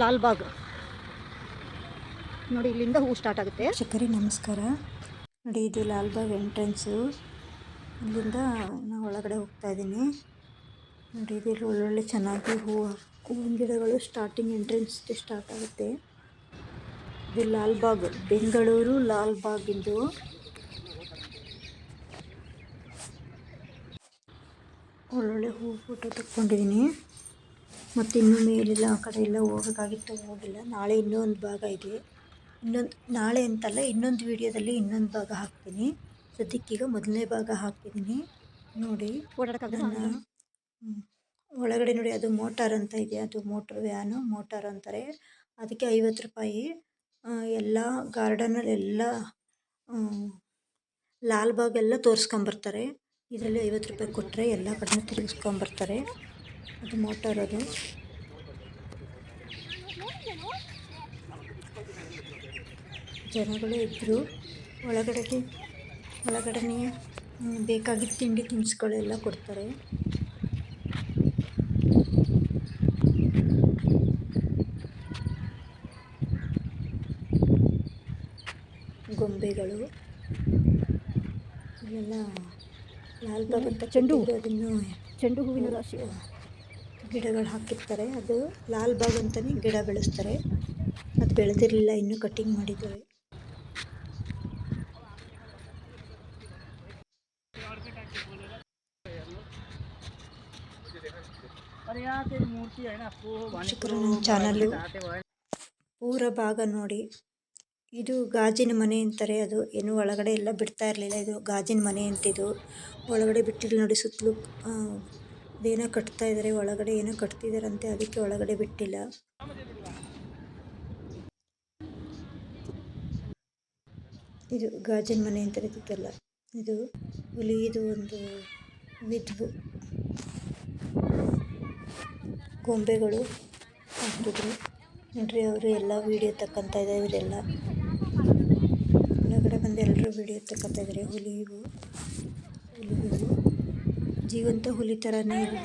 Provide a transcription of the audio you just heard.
ಲಾಲ್ಬಾಗ್. ನೋಡಿ, ಇಲ್ಲಿಂದ ಹೂ ಸ್ಟಾರ್ಟ್ ಆಗುತ್ತೆ. ವೀಕ್ಷಕರೇ ನಮಸ್ಕಾರ. ನೋಡಿ, ಇದು ಲಾಲ್ಬಾಗ್ ಎಂಟ್ರೆನ್ಸು ಇಲ್ಲಿಂದ ನಾವು ಒಳಗಡೆ ಹೋಗ್ತಾ ಇದ್ದೀನಿ. ನೋಡಿ, ಇದು ಒಳ್ಳೊಳ್ಳೆ ಚೆನ್ನಾಗಿ ಹೂವು ಹೂವಿನ ಗಿಡಗಳು ಸ್ಟಾರ್ಟಿಂಗ್ ಎಂಟ್ರೆನ್ಸ್ ಸ್ಟಾರ್ಟ್ ಆಗುತ್ತೆ. ಇದು ಲಾಲ್ಬಾಗ್, ಬೆಂಗಳೂರು ಲಾಲ್ಬಾಗಿಂದು ಒಳ್ಳೊಳ್ಳೆ ಹೂ ಫೋಟೋ ತಕ್ಕೊಂಡಿದ್ದೀನಿ. ಮತ್ತು ಇನ್ನೂ ಮೇಲೆಲ್ಲ ಆ ಕಡೆ ಎಲ್ಲ ಹೋಗೋಕ್ಕಾಗಿತ್ತು ಹೋಗಿಲ್ಲ. ನಾಳೆ ಇನ್ನೊಂದು ಭಾಗ ಇದೆ. ಇನ್ನೊಂದು ನಾಳೆ ಅಂತಲ್ಲ ಇನ್ನೊಂದು ವೀಡಿಯೋದಲ್ಲಿ ಇನ್ನೊಂದು ಭಾಗ ಹಾಕ್ತೀನಿ. ಸದ್ಯಕ್ಕೀಗ ಮೊದಲನೇ ಭಾಗ ಹಾಕ್ತಿದ್ದೀನಿ. ನೋಡಿ ಓಡಾಡೋಕ್ಕಾಗಲ್ಲ? ಒಳಗಡೆ ನೋಡಿ ಅದು ಮೋಟಾರ್ ಅಂತ ಇದೆ. ಅದು ಮೋಟ್ರ್ ವ್ಯಾನು ಮೋಟಾರ್ ಅಂತಾರೆ. ಅದಕ್ಕೆ ಐವತ್ತು ರೂಪಾಯಿ. ಎಲ್ಲ ಗಾರ್ಡನಲ್ಲಿ ಎಲ್ಲ ಲಾಲ್ಬಾಗ್ ಎಲ್ಲ ತೋರಿಸ್ಕೊಂಬರ್ತಾರೆ. ಇದರಲ್ಲಿ ಐವತ್ತು ರೂಪಾಯಿ ಕೊಟ್ಟರೆ ಎಲ್ಲ ಕಡೆ ತಿರುಗಿಸ್ಕೊಂಬರ್ತಾರೆ. ಅದು ಮೋಟರ್ ಅದು. ಜನಗಳು ಇದ್ದರು ಒಳಗಡೆಗೆ ಒಳಗಡೆನೇ ಬೇಕಾಗಿದ್ದ ತಿಂಡಿ ತಿನಿಸುಗಳೆಲ್ಲ ಕೊಡ್ತಾರೆ. ಗೊಂಬೆಗಳು. ಇವೆಲ್ಲ ಲಾಲ್ಬಾಗ್ ಅಂತ. ಚೆಂಡು ಅದನ್ನು ಚೆಂಡು ಹೂವಿನ ರಾಶಿ. ಗಿಡಗಳು ಹಾಕಿರ್ತಾರೆ. ಅದು ಲಾಲ್ ಬಾಗ್ ಅಂತಲೇ ಗಿಡ ಬೆಳೆಸ್ತಾರೆ. ಅದು ಬೆಳೆದಿರಲಿಲ್ಲ, ಇನ್ನೂ ಕಟಿಂಗ್ ಮಾಡಿದ್ದಾರೆ. ನನ್ನ ಚಾನಲ್ಲು ಪೂರ ಭಾಗ ನೋಡಿ. ಇದು ಗಾಜಿನ ಮನೆ ಅಂತಾರೆ. ಅದು ಏನು ಒಳಗಡೆ ಎಲ್ಲ ಬಿಡ್ತಾ ಇರಲಿಲ್ಲ. ಇದು ಗಾಜಿನ ಮನೆ ಅಂತಿದು. ಒಳಗಡೆ ಬಿಟ್ಟಿಲ್ಲ ನೋಡಿ ಸುತ್ತಲೂ ಅದೇನೋ ಕಟ್ತಾ ಇದ್ದಾರೆ ಒಳಗಡೆ ಏನೋ ಕಟ್ತಿದಾರಂತೆ, ಅದಕ್ಕೆ ಒಳಗಡೆ ಬಿಟ್ಟಿಲ್ಲ. ಇದು ಗಾಜಿನ ಮನೆ ಅಂತ ಇರ್ತಿತ್ತಲ್ಲ ಇದು ಹುಲಿದು ಒಂದು ವಿದ್ವು ಗೊಂಬೆಗಳು ಹಾಕಿದ್ರು. ನೋಡ್ರಿ, ಅವರು ಎಲ್ಲ ವೀಡಿಯೋ ತಕ್ಕಂತ ಇದೆ ಇವರೆಲ್ಲ. ಒಳಗಡೆ ಬಂದು ಎಲ್ಲರೂ ವೀಡಿಯೋ ತಕ್ಕಂತ ಇದ್ದಾರೆ ಹುಲಿ ಹುಲಿಗಳು ಜೀವಂತ ಹುಲಿ ಥರನೇ ಇವು